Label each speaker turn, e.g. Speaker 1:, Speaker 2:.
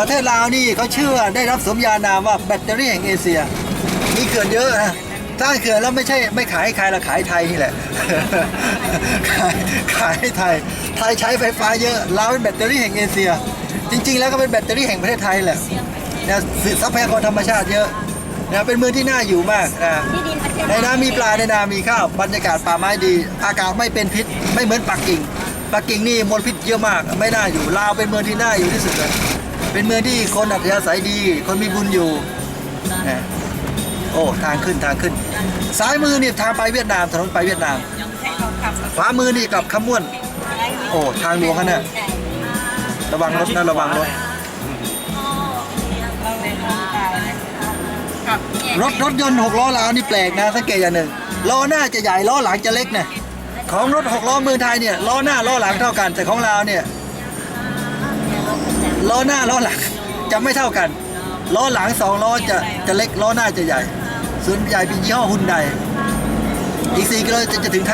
Speaker 1: ประเทศลาวนี่เขาเชื่อได้รับสมญานามว่าแบตเตอรี่แห่งเอเชีย มีเขื่อนเยอะนะสร้างเขื่อนแล้วไม่ใช่ไม่ขายให้ใครละขายไทยนี่แหละ ขายขายให้ไทย ไทยใช้ไฟฟ้าเยอะลาวเป็นแบตเตอรี่แห่งเอเชีย จริง ๆ แล้วก็เป็นแบตเตอรี่แห่งประเทศไทยแหละนะทรัพยากรธรรมชาติเยอะนะเป็นเมืองที่น่าอยู่มากนะในน้ำมีปลาในนามีข้าวบรรยากาศป่าไม้ดี อากาศไม่เป็นพิษ ไม่เหมือนปักกิ่งปักกิ่งนี่มลพิษเยอะมาก ไม่น่าอยู่ลาวเป็นเมืองที่น่าอยู่ที่สุดเลย เป็นเมืองที่คนอัธยาศัยดี คนมีบุญอยู่นะโอ้ทางขึ้นทางขึ้น ซ้ายมือนี่ทางไปเวียดนามถนนไปเวียดนามขวามือนี่กลับขมวน โอ้ทางหลวงกันเนี่ยระวังรถนะระวังรถรถรถยนต์หกล้อลาวนี่แปลกนะสังเกตอย่างหนึ่งล้อหน้าจะใหญ่ล้อหลังจะเล็กนะของรถหกล้อเมืองไทยเนี่ยล้อหน้าล้อหลังเท่ากันแต่ของลาวเนี่ย ล้อหน้าล้อหลังจะไม่เท่ากัน ล้อหลังสองล้อจะจะเล็กล้อหน้าจะใหญ่ ส่วนใหญ่เป็นยี่ห้อฮุนไดอีกสี่กิโลจะจะถึง